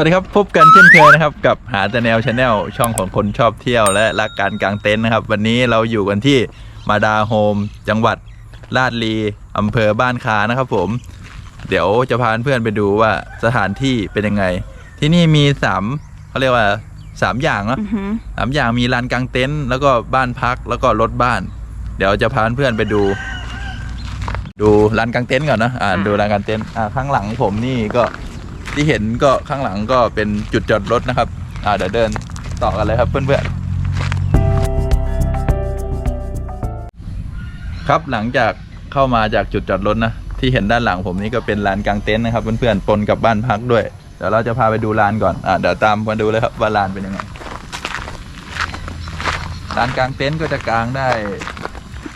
สวัสดีครับ พบกันเช่นเคยนะครับ กับหาแต่แนวชาแนลช่องของคนชอบเที่ยวและรักการกางเต็นท์นะครับ วันนี้เราอยู่กันที่มาดาโฮม จังหวัดลาดลีอำเภอบ้านคานะครับ ผม เดี๋ยวจะพาเพื่อนไปดูว่าสถานที่เป็นยังไง ที่นี่มีสามเขาเรียกว่าสามอย่างเนาะอือหือสามอย่างมีลานกางเต็นท์แล้วก็บ้านพักแล้วก็รถบ้าน เดี๋ยวจะพาเพื่อนไปดู ดูลานกางเต็นท์ก่อนนะอ่าดูลานกางเต็นท์อ่าข้างหลังผมนี่ก็ ที่เห็นก็ข้างหลังก็เป็นจุดจอดรถนะครับ อ่าเดี๋ยวเดินต่อกันเลยครับเพื่อนๆครับหลังจากเข้ามาจากจุดจอดรถนะที่เห็นด้านหลังผมนี่ก็เป็นลานกางเต็นท์นะครับเพื่อนๆปนกับบ้านพักด้วยเดี๋ยวเราจะพาไปดูลานก่อนอ่าเดี๋ยวตามมาดูเลยครับว่าลานเป็นยังไงลานกลางเต็นท์ก็จะกางได้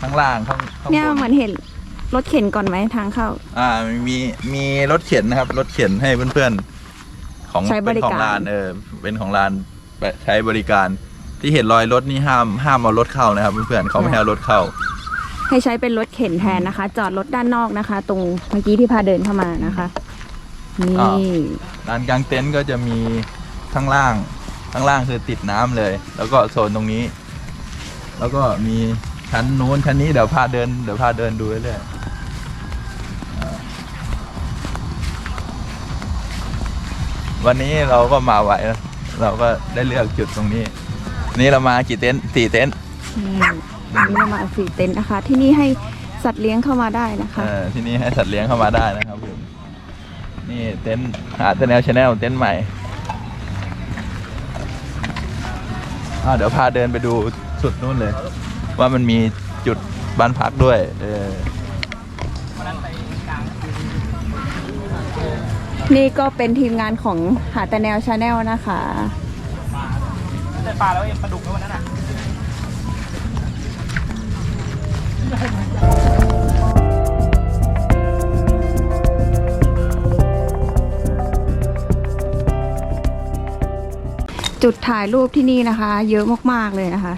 ข้างล่างข้างข้างเนี่ยบน เหมือนเห็น รถเข็นก่อนไหมทางเข้า อ่ามีมีรถเข็นนะครับ รถเข็นให้เพื่อนๆ ของใช้บริการ เป็นของลานเออเป็นของลานไปใช้บริการที่เห็นรอยรถนี่ห้ามห้ามเอารถเข้านะครับเพื่อนๆเขาไม่ให้เอารถเข้า ให้ใช้เป็นรถเข็นแทนนะคะ จอดรถด้านนอกนะคะ ตรงเมื่อกี้ที่พาเดินเข้ามานะคะนี่ อ่า ลานกลางเต็นท์ก็จะมีข้างล่างข้างล่างคือติดน้ำเลย แล้วก็โซนตรงนี้ แล้วก็มีชั้นนู้นชั้นนี้เดี๋ยวพาเดินเดี๋ยวพาเดินดูเรื่อยๆ วันนี้เราก็มาไหวนะเราก็ได้เลือกจุดตรงนี้ นี่เรามากี่เต็นท์สี่เต็นท์นี่วันนี้เรามาสี่เต็นท์นะคะ ที่นี่ให้สัตว์เลี้ยงเข้ามาได้นะคะ เออที่นี่ให้สัตว์เลี้ยงเข้ามาได้นะครับผมนี่เต็นท์หาแต่แนวชาแนลเต็นท์ใหม่อ่าเดี๋ยวพาเดินไปดูสุดนู่นเลย ว่ามันมีจุดบ้านพักด้วย เออ นี่ก็เป็นทีมงานของหาแต่แนวชาแนลนะคะได้ปลาแล้วเอ็มปลาดุกแล้ววันนั้นอะจุดถ่ายรูปที่นี่นะคะ เยอะมาก ๆ เลยนะคะ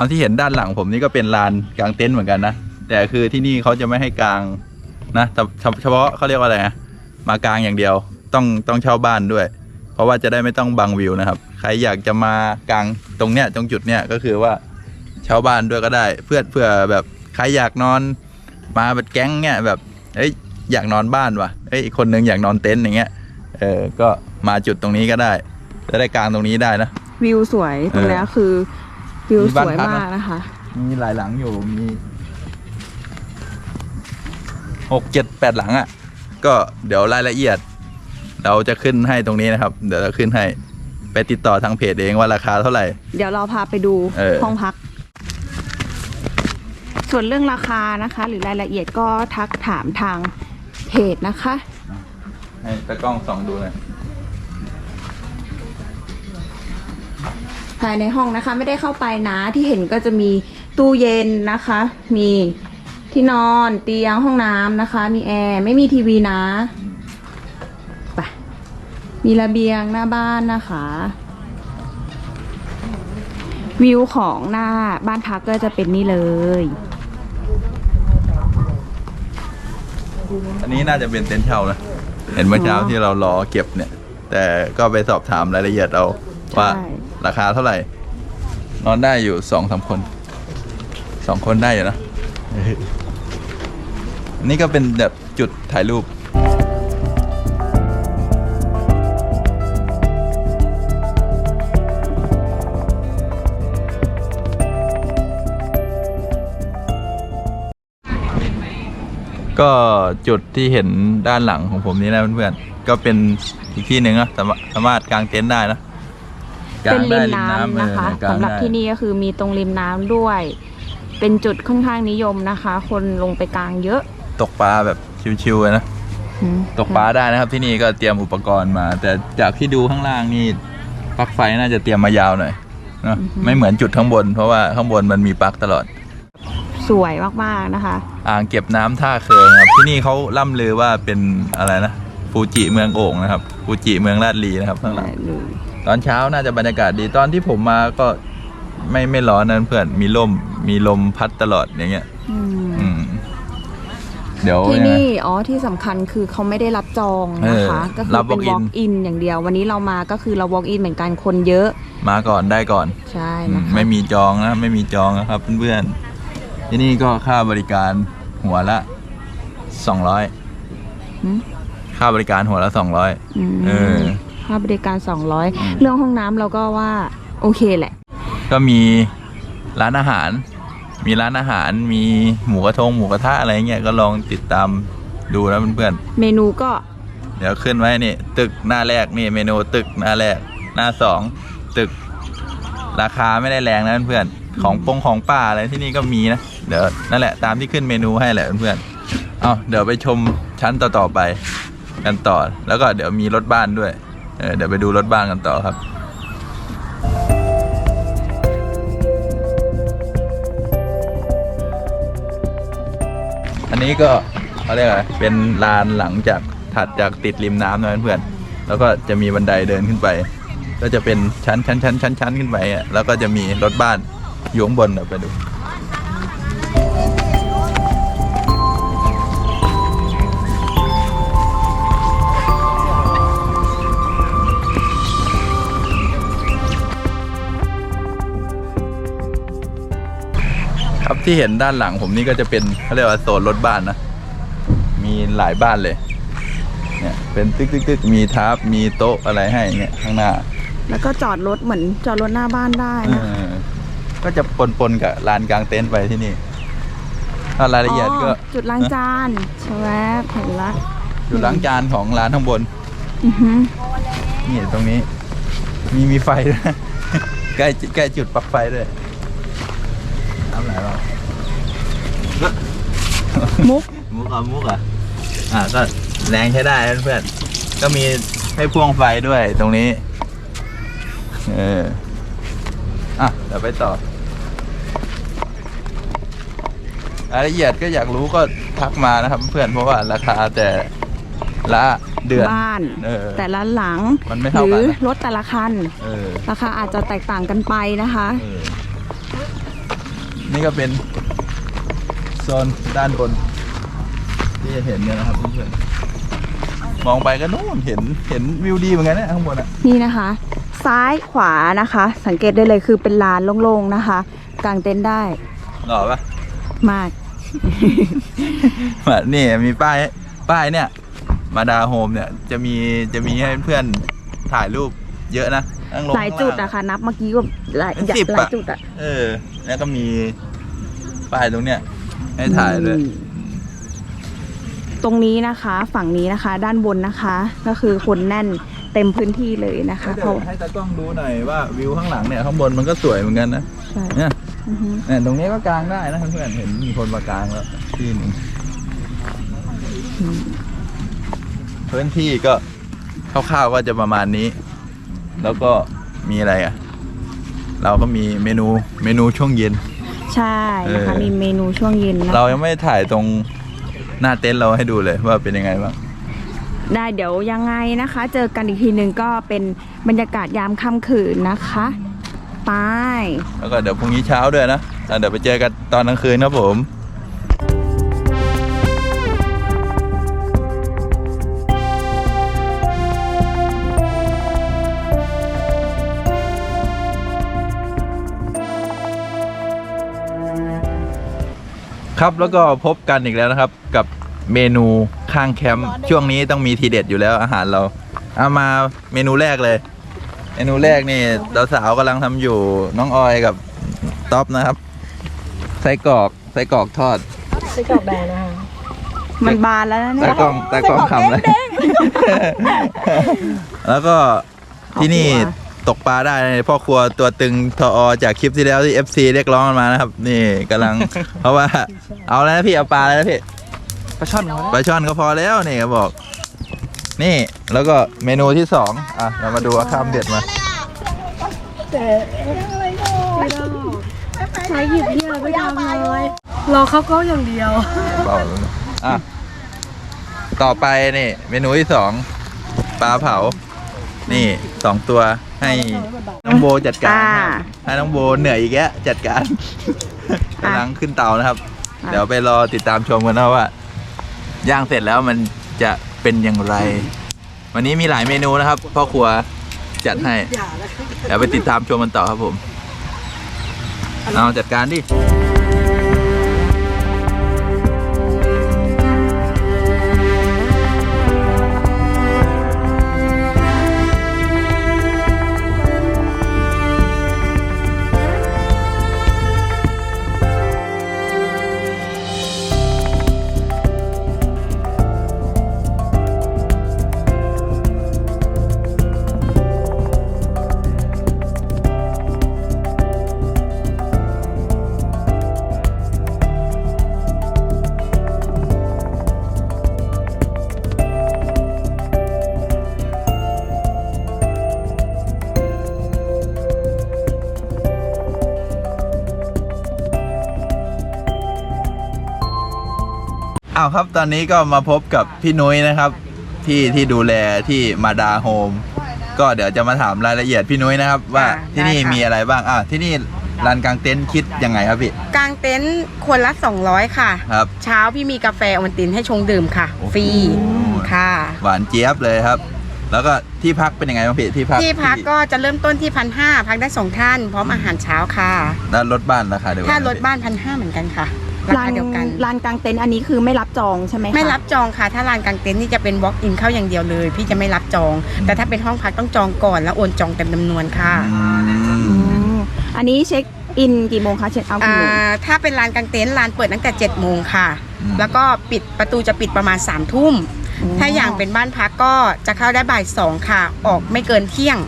เอาที่เห็นด้านหลังผมนี่ก็เป็นลานกลางเต็นท์เหมือนกันนะ แต่คือที่นี่เขาจะไม่ให้กลางนะแต่เฉเฉพาะเขาเรียกว่าอะไรนะมากลางอย่างเดียวต้องต้องเช่าบ้านด้วย เพราะว่าจะได้ไม่ต้องบังวิวนะครับ ใครอยากจะมากลางตรงเนี้ยตรงจุดเนี้ยก็คือว่าเช่าบ้านด้วยก็ได้ เพื่อเพื่อแบบใครอยากนอนมาแบบแก๊งเนี้ยแบบเอ้ยอยากนอนบ้านว่ะเอ้ยอีกคนนึงอยากนอนเต็นท์อย่างเงี้ยเออก็มาจุดตรงนี้ก็ได้จะได้กลางตรงนี้ได้นะวิวสวยตรงเนี้ยคือ วิวมีสบ้านวยพักนะ มากนะคะ มีหลายหลังอยู่มีหกเจ็ดแปดหลังอะ่ะ ก็เดี๋ยวรายละเอียด เราจะขึ้นให้ตรงนี้นะครับ เดี๋ยวเราขึ้นให้ไปติดต่อทางเพจเองว่าราคาเท่าไหร่ เดี๋ยวเราพาไปดูเออ ห้องพัก ส่วนเรื่องราคานะคะ หรือรายละเอียดก็ทักถามทางเพจนะคะ ให้ตะกล้องส่องดูหน่อย ภายในห้องนะคะ ไม่ได้เข้าไปนะที่เห็นก็จะมีตู้เย็นนะคะ มีที่นอนเตียงห้องน้ำนะคะ มีแอร์ไม่มีทีวีนะไปมีระเบียงหน้าบ้านนะคะ วิวของหน้าบ้านพักก็จะเป็นนี่เลยอันนี้น่าจะเป็นเต็นท์เช่านะ เห็นเมื่อเช้าที่เรารอเก็บเนี่ย แต่ก็ไปสอบถามรายละเอียดเอาว่าใช่ ราคาเท่าไหร่ นอนได้อยู่สองสามคนสองคนได้อยู่นะอันนี่ก็เป็นแบบจุดถ่ายรูปก็จุดที่เห็นด้านหลังของผมนี่นะเพื่อนๆ ก็เป็นอีกที่หนึ่งนะสามารถสามารถกางเต็นท์ได้นะกา เป็นงริได้มน้ำนะคะเออกางสำหรับได้ที่นี่ก็คือมีตรงริมน้ำด้วย เป็นจุดค่อนข้างนิยมนะคะ คนลงไปกลางเยอะ ตกปลาแบบชิวๆเลยนะอืมตกปลาได้นะครับที่นี่ก็เตรียมอุปกรณ์มา แต่จากที่ดูข้างล่างนี่ปลั๊กไฟน่าจะเตรียมมายาวหน่อยเนอะไม่เหมือนจุดข้างบน เพราะว่าข้างบนมันมีปลั๊กตลอด สวยมากๆนะคะ อ่างเก็บน้ำท่าเคืองครับที่นี่เขาล่ำลือว่าเป็นอะไรนะฟูจิเมืองโอ่งนะครับฟูจิเมืองลาดลีนะครับข้างหลัง ตอนเช้าน่าจะบรรยากาศดีตอนที่ผมมาก็ไม่ไม่ร้อนนะเพื่อนมีลมมีลมพัดตลอดอย่างเงี้ยอืมอืมเดี๋ยวที่ยังไงนี่ อ๋อ ที่สำคัญคือเขาไม่ได้รับจองนะคะเออก็คือรับเป็น walk in walk in อย่างเดียว วันนี้เรามาก็คือเรา walk in เหมือนกันคนเยอะ มาก่อนได้ก่อน ใช่อืมนะคะไม่มีจองนะ ไม่มีจองนะครับเพื่อนๆที่นี่ก็ค่าบริการหัวละสองร้อยหืมค่าบริการหัวละสองร้อยอืม เออ ค่าบริการอืม200 เรื่องห้องน้ำเราก็ว่าโอเคแหละ ก็มีร้านอาหาร มีร้านอาหาร มีหมูกระทงหมูกระทะอะไรเงี้ย ก็ลองติดตามดูนะเพื่อนเมนูก็ๆ เดี๋ยวขึ้นไว้นี่ ตึกหน้าแรกนี่เมนูตึกหน้าแรก หน้าสองตึก ราคาไม่ได้แรงนะเพื่อนๆของปงของป้าอะไรที่นี่ก็มีนะ เดี๋ยวนั่นแหละตามที่ขึ้นเมนูให้แหละเพื่อนๆ เอาเดี๋ยวไปชมชั้นต่อๆไปกันต่อ แล้วก็เดี๋ยวมีรถบ้านด้วย เเดี๋ยวไปดูรถบ้านกันต่อครับอันนี้ก็เขาเรียกอะไรเป็นลานหลังจากถัดจากติดริมน้ำนะเพื่อนแล้วก็จะมีบันไดเดินขึ้นไป ก็จะเป็นชั้นชั้นชั้นชั้นชั้นขึ้นไปอะแล้วก็จะมีรถบ้านอยู่ข้างบนเดี๋ยวไปดู ที่เห็นด้านหลังผมนี่ก็จะเป็นเขาเรียกว่าโซนรถบ้านนะ มีหลายบ้านเลย เนี่ยเป็นตึกตึกตึกมีทับมีโต๊ะอะไรให้เนี่ยข้างหน้า แล้วก็จอดรถเหมือนจอดรถหน้าบ้านได้เอนะอก็จะปนปนๆกับลานกลางเต็นท์ไปที่นี่ถ้ารายละเอียดก็ จุดล้างจานใช่ไหมเห็นละอยู่ล้างจานของร้านข้างบน อือหือนี่ตรงนี้ มีมีไฟด้วย ใกล้ใกล้จุดปลั๊กไฟด้วยน้ำไหลเรา มุก มุกอะมุกอะอะก็แรงใช้ได้เพื่อนๆก็มีให้พ่วงไฟด้วยตรงนี้ เออ อะเดี๋ยวไปต่อรายละเอียดก็อยากรู้ก็ทักมานะครับเพื่อนเพราะว่าราคาแต่ละเดือนบ้าน เออ แต่ละหลังมันไม่หเท่ารืกันอนะรถแต่ละคันเออราคาอาจจะแตกต่างกันไปนะคะเออนี่ก็เป็นโซนด้านบน ที่จะเห็นกันนะครับเพื่อนๆมองไปก็นู่นเห็นเห็นวิวดีเหมือนกันนะข้างบนอะนี่นะคะ ซ้ายขวานะคะ สังเกตได้เลยคือเป็นลานโล่งๆนะคะ กางเต็นท์ได้หล่อปะมาก นี่มีป้ายป้ายเนี่ย มาดาโฮมเนี่ยจะมีจะมีให้เพื่อนถ่ายรูปเยอะนะทั้งลงหลายจุดข้งอะค่ะ นับเมื่อกี้ก็หลายเป็นสิบหลายอะ จุดอะเออ แล้วก็มีป้ายตรงเนี้ย ให้ถ่ายด้วยอืมตรงนี้นะคะ ฝั่งนี้นะคะ ด้านบนนะคะ ก็คือคนแน่นเต็มพื้นที่เลยนะคะเดี๋เพยวราะให้ตากล้องดูหน่อยว่าวิวข้างหลังเนี่ยข้างบนมันก็สวยเหมือนกันนะใช่เนี่ยอือฮึเนี่ยตรงนี้ก็กางได้นะเพื่อนๆเห็นมีคนมากางแล้วที่หนึ่งอืมพื้นที่ก็คร่าวๆก็จะประมาณนี้ แล้วก็มีอะไรอะ เราก็มีเมนูเมนูช่วงเย็น ใช่นะคะเออ มีเมนูช่วงเย็นนะเรายังไม่ถ่ายตรงหน้าเต็นท์เราให้ดูเลยว่าเป็นยังไงบ้าง ได้เดี๋ยวยังไงนะคะ เจอกันอีกทีหนึ่งก็เป็นบรรยากาศยามค่ำคืนนะคะไป แล้วก็เดี๋ยวพรุ่งนี้เช้าด้วยนะอะเดี๋ยวไปเจอกันตอนกลางคืนครับผม ครับแล้วก็พบกันอีกแล้วนะครับ กับเมนูข้างแคมป์ช่วงนี้ต้องมีทีเด็ดอยู่แล้วอาหารเราเอามาเมนูแรกเลย เมนูแรกนี่สาวๆกำลังทำอยู่น้องออยกับท็อปนะครับไส้กรอกไส้กรอกทอดมันบานแล้วนะเนี่ตายกล้องตากล้องคำเลย แล้วก็ที่นี่ ตกปลาได้นะพ่อครัวตัวตึงทออจากคลิปที่แล้วที่ FC เรียกร้องกันมานะครับ นี่กำลัง เพราะว่า เอาแล้วนะพี่เอาปลาแล้วนะพี่ปลาช่อนเขาปลาช่อนก็พอแล้วนี่ก็บอก นี่แล้วก็เมนูที่สองอะเรามาดูว่าข้ามเด็ดมาใช้หยิบเยื่อไม่ทำเลยรอเข้าก็อย่างเดียวเปล่าเลยนะอะต่อไปนี่ เมนูที่สองปลาเผา นี่สองตัว ให้น้องโบจัดการอ่านะครับให้น้องโบเหนื่อยอีกแยะจัดการอะกำลังขึ้นเตานะครับอะเดี๋ยวไปรอติดตามชมกันนะว่า ย่างเสร็จแล้วมันจะเป็นอย่างไร วันนี้มีหลายเมนูนะครับพ่อครัวจัดให้ เดี๋ยวไปติดตามชมกันต่อครับผมเอาจัดการดิ อ้าวครับตอนนี้ก็มาพบกับพี่นุ้ยนะครับที่ที่ดูแลที่มาดาโฮมก็เดี๋ยวจะมาถามรายละเอียดพี่นุ้ยนะครับ ว่าอ่าที่นี่ได้ค่ะมีอะไรบ้างอะที่นี่ลานกลางเต็นท์คิดยังไงครับพี่กางเต็นท์คนละ 200 ค่ะ ครับ เช้าพี่มีกาแฟโอวัลตินให้ชงดื่มค่ะโอ้โหฟรีค่ะ หวานเจี๊ยบเลยครับ แล้วก็ที่พักเป็นยังไงบ้างพี่ที่พักที่พักก็จะเริ่มต้นที่พันห้าพักได้สองท่าน พร้อมอาหารเช้าค่ะแล้วรถบ้านราคาเดียวกัถ้านไหมรถบ้านพันห้าเหมือนกันค่ะ ราลาคานเดียวกัน ลานกลางเต็นท์อันนี้คือไม่รับจองใช่ไหมคะไม่รับจองค่ะ ถ้าลานกางเต็นท์นี่จะเป็น walk in เข้าอย่างเดียวเลย พี่จะไม่รับจอง แต่ถ้าเป็นห้องพักต้องจองก่อนแล้วโอนจองเต็มจำนวนค่ะอือืมมอันนี้เช็คอินกี่โมงคะเช็คเอาท์อ่ากี่โมงถ้าเป็นลานกางเต็นท์ลานเปิดตั้งแต่7จ็ดโมงค่ะอืมแล้วก็ปิดประตูจะปิดประมาณ3ามทุ่ม ถ้าอย่างเป็นบ้านพักก็จะเข้าได้บ่ายสองค่ะ ออกไม่เกินเที่ยง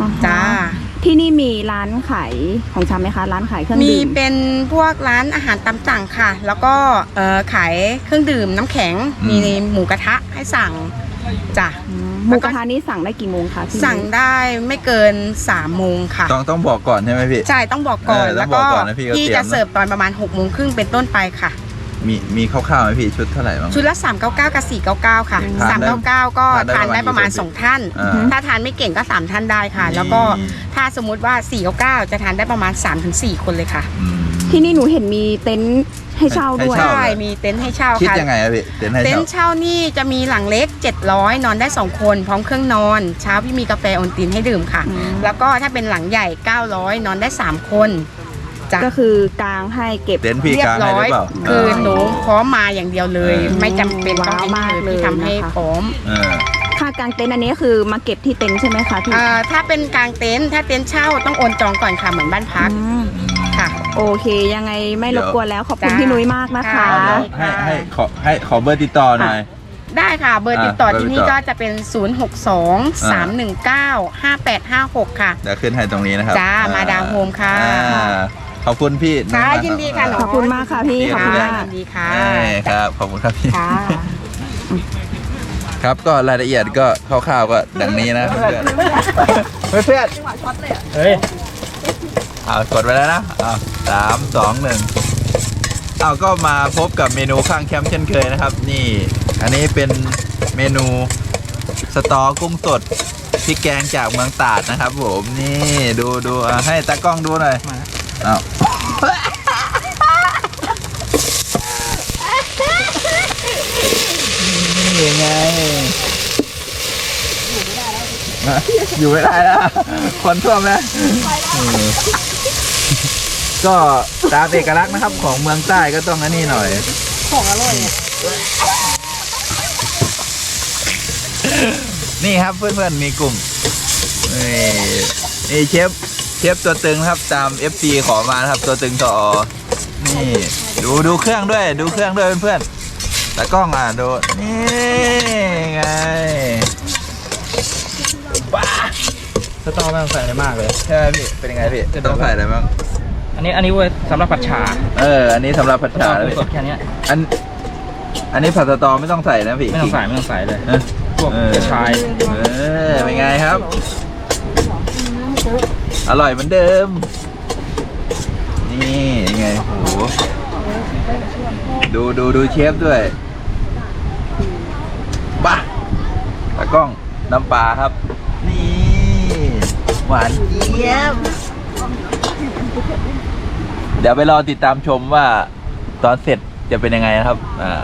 อ่าฮะจ้า ที่นี่มีร้านขายของชำไหมคะ ร้านขายเครื่องมีดื่มเป็นพวกร้านอาหารตามสั่งค่ะ แล้วก็เอ่อขายเครื่องดื่มน้ำแข็งอืมมีหมูกระทะให้สั่งจ้ะ อืมหมูกระทะนี้สั่งได้กี่โมงคะพี่สั่งได้ไม่เกิน3ามโมงค่ะต้องต้องบอกก่อนใช่ไหมพี่ ใช่ต้องบอกก่อน เออต้องแล้วบก็อกก่อนนะพี่ก็พี่เตรียมจะนะเสิร์ฟตอนประมาณ6กโมงครึ่งเป็นต้นไปค่ะ มีมีคร่าวๆไหมพี่ชุดเท่าไหร่บ้าง ชุดละ 399 กับ 499 ค่ะ ทานได้399 ก็ทาทานนได้ได้ปประระมามาณณกี่2ท่าน อ่าถ้าทานไม่เก่งก็ 3 ท่านได้ค่ะแล้วก็ถ้าสมมุติว่า 499 จะทานได้ประมาณ 3-4 คนเลยค่ะ อืม ที่นี่หนูเห็นมีเต็นท์ให้เช่าด้วย ให้เช่า ใช่ มีเต็นท์ให้เช่าคิดค่ะ ยังไงอะพี่เต็นท์ให้เต็นเช่าท์เช่านี่จะมีหลังเล็ก 700 นอนได้ 2 คน พร้อมเครื่องนอน เช้าพี่มีกาแฟโอนตินให้ดื่มค่ะ อืม แล้วก็ถ้าเป็นหลังใหญ่ 900 นอนได้ 3 คน จ้ะก็คือกลางให้เก็บ เต็นท์พี่เรียกบลางให้หร้อรืย อเปล่าคือหนูพร้อมมาอย่างเดียวเลยเออไม่จำเป็นต้องว้าวมากไอ้นี่เลยพี่ทำให้นะคะ พร้อมเออ ค่ากลางเต็นท์อันนี้คือมาเก็บที่เต็นท์ใช่ไหมคะพี่เอ่อถ้าเป็นกลางเต็นท์ถ้าเต็นท์เช่าต้องโอนจองก่อนค่ะเหมือนบ้านพักอืมค่ะ โอเค ยังไงไม่เดี๋รยวบกวนแล้วขอบคุณจ้า พี่นุ้ยมากนะคะค่ะให้ให้ขอให้ขอเบอร์ติดต่อหน่อย ได้ค่ะเบอร์ติดต่ออ่าที่นี่เบอร์ติดต่ก็อจะเป็น 0 6 2 3 1 9 5 8 5 6 ค่ะ เดี๋ยวขึ้นให้ตรงนี้นะครับจ้าอ่มาดามโฮมค่ะ อ่า ขอบคุณพี่ค่ะมากรับยินดีค่ะหนูขอบคุณมากค่ะพี่ขอบคุณค่ะมากยินดีค่ะเอ้ยครับขอบคุณครับพี่ค่ะครับก็รายละเอียดก็คร่าวๆก็ดังนี้นะเพื่อนๆเพื่อนเพื่อนเฮ้ยๆเอากดไปแล้วนะเอาสามสองหนึ่งเอาก็มาพบกับเมนูข้างแคมป์เช่นเคยนะครับ นี่ อันนี้เป็นเมนูสตอกุ้งสดพริกแกงจากเมืองตราดนะครับผมนี่ดูดูอะให้ตากล้องดูหน่อย อ้าวนี่ไงนะอยู่ไม่ได้แล้วคนท่วมแล้วอืมก็ตามเอกลักษณ์นะครับของเมืองใต้ก็ต้องอันนี้หน่อย ของอร่อยนี่ครับเพื่อนๆมีกลุ่มนี่เชฟ ชฟตัวตึงครับตาม FC ขอมานะครับ ตัวตึงต่อนี่ดูดูเครื่องด้วย ดูเครื่องด้วยเพื่อนๆตากล้องอะดูนี่ไงสตอไม่ต้องใส่อะไรมากเลย ใช่ไหมพี่เป็นยังไงพี่ต้องใส่อะไรบ้างอันนี้อันนี้เว้ยสำหรับผัดฉาเออ อันนี้สำหรับผัดสตฉาอแล้วกุ้งพี่สดแค่เนี้ยอัน อันนี้ผัดสตอไม่ต้องใส่นะพี่ไม่ต้องใส่ไม่ต้องใส่เลยเออพวกเออกระชายเออเป็นไงครับ อร่อยเหมือนเดิม นี่ยังไงโหดูดูดูเชฟด้วยบ้าตากล้องน้ำปลาครับ นี่ หวานเจี๊ยบ เดี๋ยวไปรอติดตามชมว่าตอนเสร็จจะเป็นยังไงนะครับ อ่า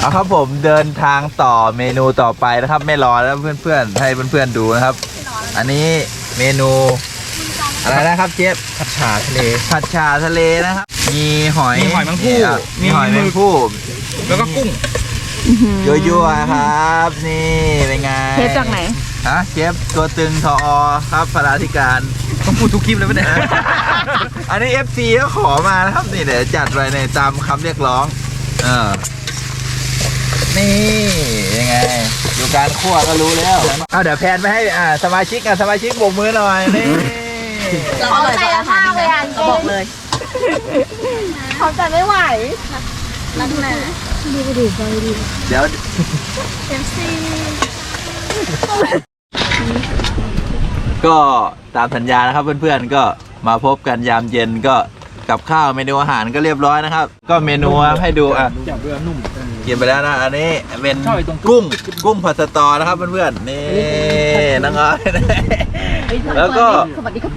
เอาครับผมเดินทางต่อเมนูต่อไปนะครับ ไม่รอแล้วเพื่อนๆให้เพื่อนๆดูนะครับ อันนี้เมนูอะไรนะครับเชฟผัดฉาทะเลผัดฉาทะเลนะครับ มีหอยมีหอยแมงผู้นี่อะมีหอยแมงผู้แล้วก็กุ้งยั่วๆครับ นี่เป็นไงเทปจากไหน ฮะเชฟตัวตึงทอครับพลาธิการ ต้องพูดทุกคลิปเลยปะเนี่ย อันนี้ FC ก็ขอมานะครับ นี่เดี๋ยวจัดไว้ในตามคำเรียกร้อง เออ นี่ยังไงดูการคั่วก็รู้แล้วเอาเดี๋ยวแพนไปให้อ่าสมาชิกอะสมาชิกโบกมือหน่อยนี่เราอร่อยกว่าอาหารเลยบอกเลยเขาแต่ไม่ไหวรักนะดีดีใจดีเดี๋ยวก็ตามสัญญานะครับเพื่อนๆก็มาพบกันยามเย็นก็กับข้าวเมนูอาหารก็เรียบร้อยนะครับ ก็เมนูให้ดูอะจับเรือนุ่ม กินไปแล้วนะอันนี้เป็นชอบไอ้ตรงกุ้งกุ้งผัดสตอนะครับเพื่อนๆนี่น้องออย แล้วก็ สวัสดีครับ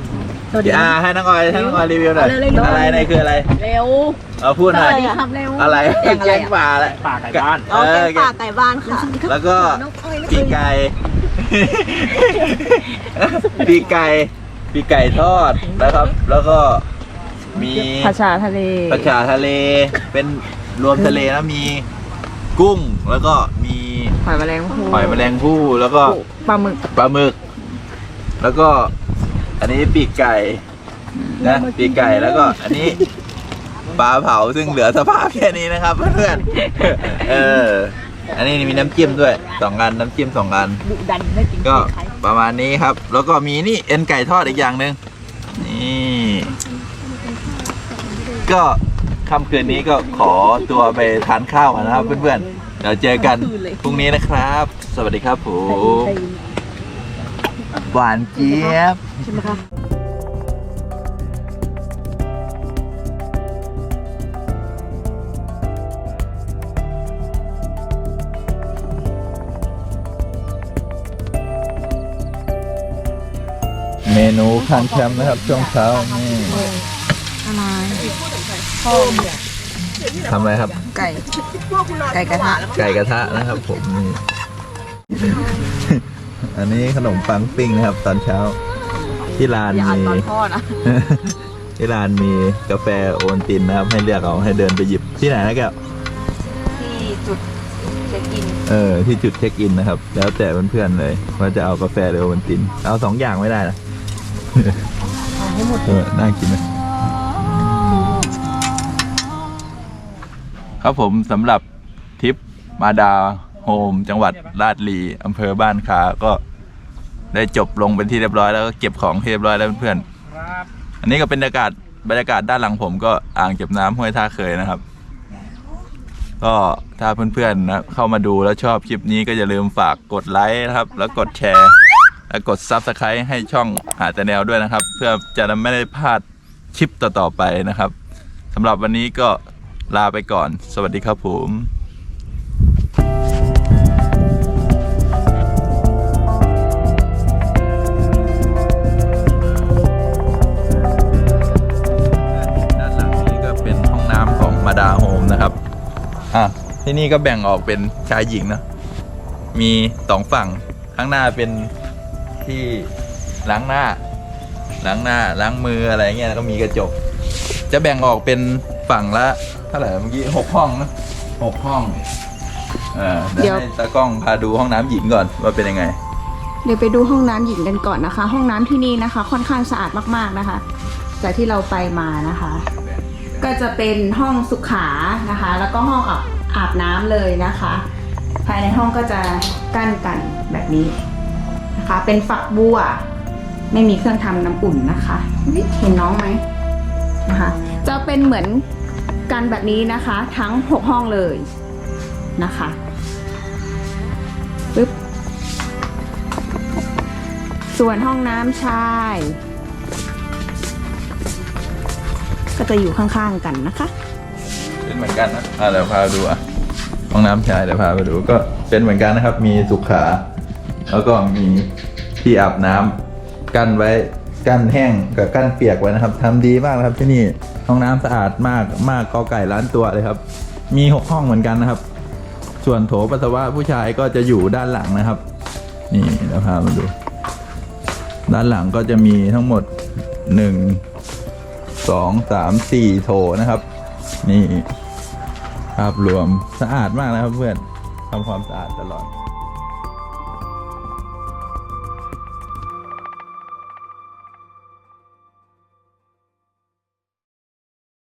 อ่าให้น้องออยให้น้องออยรีวิวหน่อยอะไรในคืออะไรเร็วเอาพูดหน่อยสวัสดีครับเร็วอะไรแกงอะไรแกงอะ ป่าแหละ ป่าไก่บ้านเออแกงไก่บ้านค่ะแล้วก็ปีกไก่ ปีกไก่ปีกไก่ทอดนะครับ แล้วก็มีผัดฉาทะเลปลาฉาทะเลเป็นรวมทะเลนะมี กุ้งแล้วก็มีหอยแมลงภู่หอยแมลงภู่แล้วก็ปลาหมึกปลาหมึก แล้วก็อันนี้ปีกไก่นะปีกไก่แล้วก็อันนี้ปลาเผาซึ่งเหลือสภาพแค่นี้นะครับเพื่อนๆเออ อันนี้มีน้ำจิ้มด้วยสองอันน้ำจิ้มสองอันดุดันได้จริงก็ประมาณนี้ครับ แล้วก็มีนี่เอ็นไก่ทอดอีกอย่างหนึ่งนี่ก็ ค่ำคืนนี้ก็ขอตัวไปทานข้าวก่อนนะครับเพื่อนๆเดี๋ยวเจอกันพรุ่งนี้นะครับ สวัสดีครับผมหวานเจี๊ยบ ใช่ไหมคะเมนูข้างแคมป์นะครับช่วงเช้านี่อะไร ทำอะไรครับ ไก่ไก่กระทะไก่กระทะนะครับ ผมนี่อันนี้ขนมปังปิ้งนะครับ ตอนเช้า ที่ร้านอย่าอ่านมีตอนทอดนะที่ร้านมีกาแฟโอนตินนะครับ ให้เลือกเอาให้เดินไปหยิบที่ไหนนะแกวที่จุดเช็คอินเออที่จุดเช็คอินนะครับ แล้วแต่เพื่อนๆเลยว่าจะเอากาแฟหรือโอวัลติน เอาสองอย่างไม่ได้นะเออน่ากินนะ ครับผมสำหรับทริปมาดาโฮม จังหวัดราชลีอำเภอบ้านคาก็ได้จบลงเป็นที่เรียบร้อยแล้วก็เก็บของที่เรียบร้อยแล้วเพื่อนๆครับอันนี้ก็เป็นบรรยากาศบรรยากาศด้านหลังผมก็อ่างเก็บน้ำห้วยท่าเคยนะครับ ก็ถ้าเพื่อนๆนะเข้ามาดูแล้วชอบคลิปนี้ก็อย่าลืมฝากกดไลค์นะครับ แล้วกดแชร์ และกด Subscribe ให้ช่องหาแต่แนวด้วยนะครับ เพื่อจะไม่ได้พลาดคลิปต่อๆไปนะครับสำหรับวันนี้ก็ ลาไปก่อน สวัสดีครับผมด้านหลังนี้ก็เป็นห้องน้ำของมาดาโฮมนะครับ อะ ที่นี่ก็แบ่งออกเป็นชายหญิงเนอะมีสองฝั่ง ข้างหน้าเป็นที่ล้างหน้า ล้างหน้าล้างมืออะไรเงี้ยแล้วก็มีกระจก จะแบ่งออกเป็นฝั่งละ ท่าไหร่เมื่อกี้หกห้องนะหกห้องเออเดี๋ยวให้ตากล้องพาดูห้องน้ำหญิงก่อนว่าเป็นยังไง เดี๋ยวไปดูห้องน้ำหญิงกันก่อนนะคะ ห้องน้ำที่นี่นะคะ ค่อนข้างสะอาดมากๆนะคะ จากที่เราไปมานะคะ ก็จะเป็นห้องสุขานะคะ แล้วก็ห้องอาบอาบน้ำเลยนะคะ ภายในห้องก็จะกั้นกันแบบนี้นะคะ เป็นฝักบัวไม่มีเครื่องทำน้ำอุ่นนะคะอุ๊ยเห็นน้องไหมนะคะ จะเป็นเหมือน กันแบบนี้นะคะ ทั้ง 6 ห้องเลยนะคะปึ๊บส่วนห้องน้ำชาย ก็จะอยู่ข้างๆกันนะคะ เป็นเหมือนกันนะอะเดี๋ยวพาดูอะห้องน้ำชายเดี๋ยวพาไปดูก็เป็นเหมือนกันนะครับ มีสุขา แล้วก็มีที่อาบน้ำกั้นไว้ กั้นแห้งกับกั้นเปียกไว้นะครับทำดีมากนะครับที่นี่ห้องน้ำสะอาดมากมากกอไก่ล้านตัวเลยครับ มีหกห้องเหมือนกันนะครับ ส่วนโถปัสสาวะผู้ชายก็จะอยู่ด้านหลังนะครับ นี่เดี๋ยวพามาดู ด้านหลังก็จะมีทั้งหมดหนึ่งสองสามสี่โถนะครับ นี่ภาพรวมสะอาดมากนะครับเพื่อนทำความสะอาดตลอด